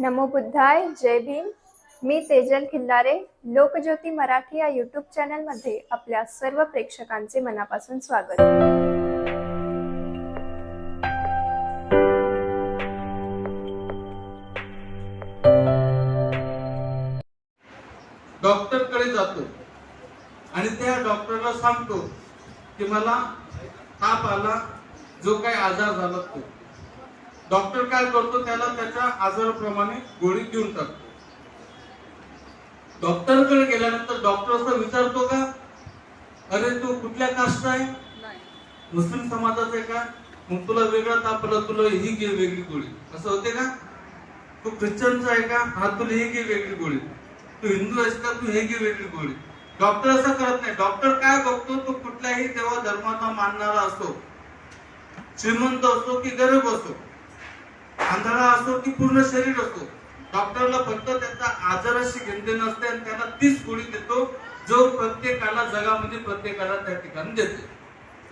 नमो बुद्धाय जय भीम. मी तेजल खिल्लारे लोकज्योती मराठी या यूट्यूब चॅनलमध्ये आपल्या सर्व प्रेक्षकांचे मनापासून स्वागत. डॉक्टरकडे जातो आणि त्या डॉक्टरला सांगतो की मला ताप आला जो काही आजार झाला तो. डॉक्टर काय करतो त्याला त्याच्या आजाराप्रमाणे गोळी देऊन टाकतो. डॉक्टरकडे गेल्यानंतर डॉक्टर असं विचारतो का अरे तू कुठल्या कास्ट आहे? मुस्लिम समाजाचा आहे का? मग तुला वेगळा ताप आला तुला ही घे वेगळी गोळी. असं होते का? तू ख्रिश्चनचा आहे का? हा तुला ही घे वेगळी गोळी. तू हिंदू आहेस का? तू हे घे वेगळी गोळी. डॉक्टर असं करत नाही. डॉक्टर काय बघतो तो कुठल्याही देवा धर्माचा मानणारा असो श्रीमंत असो की गरीब असो आंधळा असतो की पूर्ण शरीर असतो डॉक्टरला फक्त त्याचा आजाराशी घेणते नसते आणि त्याला तीच गोळी देतो जो प्रत्येकाला जगामध्ये प्रत्येकाला त्या ठिकाणी देते.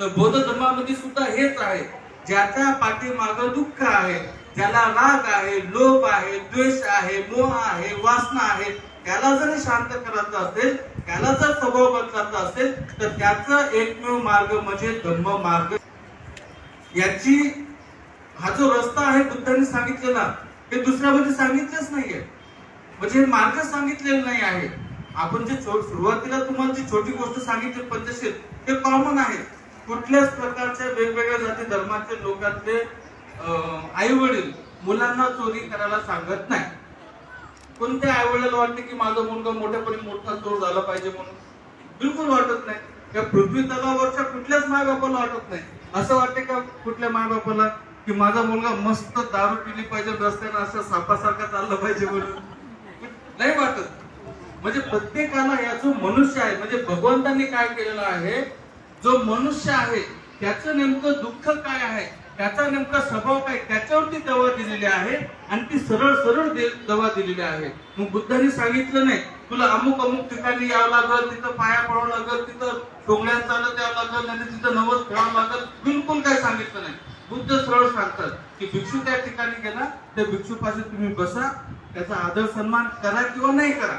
तर बौद्ध धर्मामध्ये सुद्धा हेच आहे. ज्याच्या पाठीमाग दुःख आहे ज्याला राग आहे लोभ आहे द्वेष आहे मोह आहे वासना आहे त्याला जर शांत करायचं असेल त्याला जर स्वभाव बदलायचा असेल तर त्याचा एकमेव मार्ग म्हणजे धम्म मार्ग. याची हा जो रस्ता आहे बुद्धांनी सांगितलेला ते दुसऱ्यामध्ये सांगितलेच नाहीये. म्हणजे हे मार्ग सांगितलेले नाही आहे आपण जे सुरुवातीला तुम्हाला जी छोटी गोष्ट सांगितली पंचशील ते कॉमन आहे. कुठल्याच प्रकारच्या वेगवेगळ्या जाती धर्माचे लोकांचे आई वडील मुलांना चोरी करायला सांगत नाही. कोणत्या आई वडिलाला वाटते की माझा मुलगा मोठ्यापणे मोठा चोर झाला पाहिजे म्हणून? बिलकुल वाटत नाही. त्या पृथ्वी तलावरच्या कुठल्याच मायबापाला वाटत नाही. असं वाटते का कुठल्या मायबापाला? की माझा मुलगा मस्त दारू पिली पाहिजे रस्त्यानं असं सापासारखा चाललं पाहिजे म्हणून. नाही वाटत. म्हणजे प्रत्येकाला या जो मनुष्य आहे म्हणजे भगवंतांनी काय केलेलं आहे जो मनुष्य आहे त्याचं नेमकं दुःख काय आहे त्याचा नेमका स्वभाव काय त्याच्यावरती दवा दिलेली आहे आणि ती सरळ सरळ दवा दिलेली आहे. मग बुद्धांनी सांगितलं नाही तुला अमुक अमुक ठिकाणी यावं लागल तिथं पाया पडावं लागल तिथं टोंगल्यात चालत यावं लागल नाही तिथं नवस ठेवावं लागल बिलकुल काय सांगितलं नाही. बुद्ध सरळ सांगतात की भिक्षू त्या ठिकाणी गेला त्या भिक्षूपाशी तुम्ही बसा त्याचा आदर सन्मान करा किंवा नाही करा.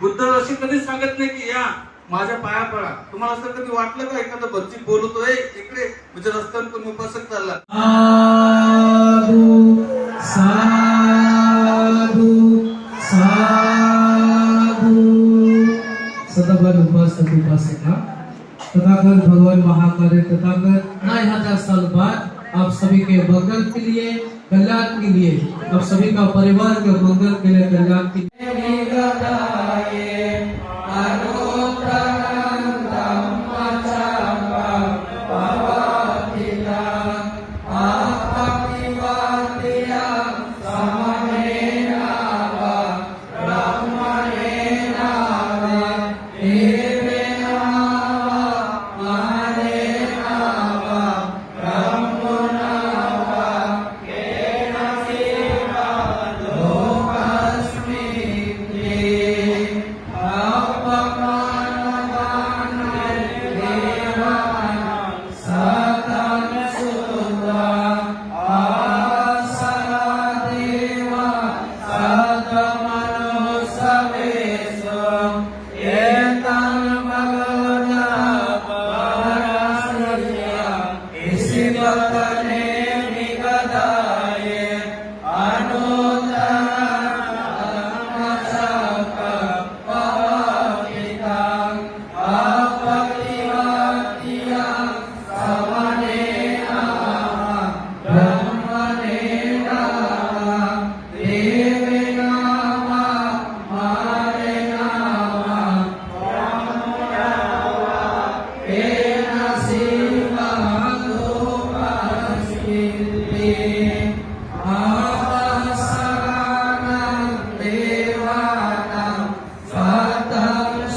बुद्ध अशी कधी सांगत नाही की या माझ्या पाया पडा. तुम्हाला असं कधी वाटलं का? एखादं भरची बोलतोय इकडे म्हणजे रस्त्यावर तुम्ही उपासक चालला तथागत ढाई हजार साल बाद आप सभी के मंगल के लिए कल्याण के लिए आप सभी का परिवार के मंगल के लिए कल्याण के लिए।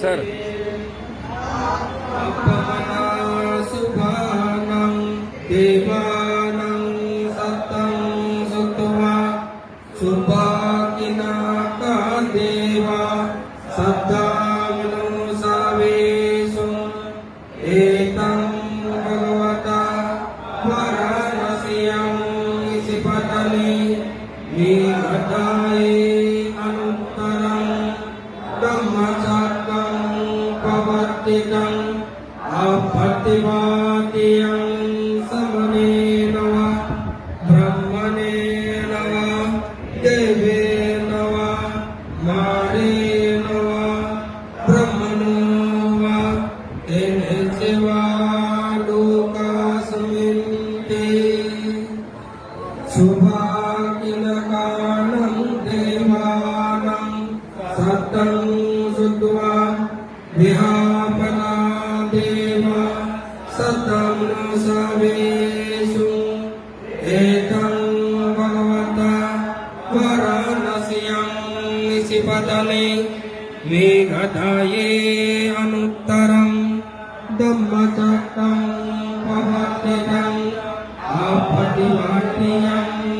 सर सुभाकिना का देवा सदा अपवर्तितम् अपतिवादियम् मेघधाये अनुत्तरं दम्मचक्रं पवतिरम् आपतिवाटियम्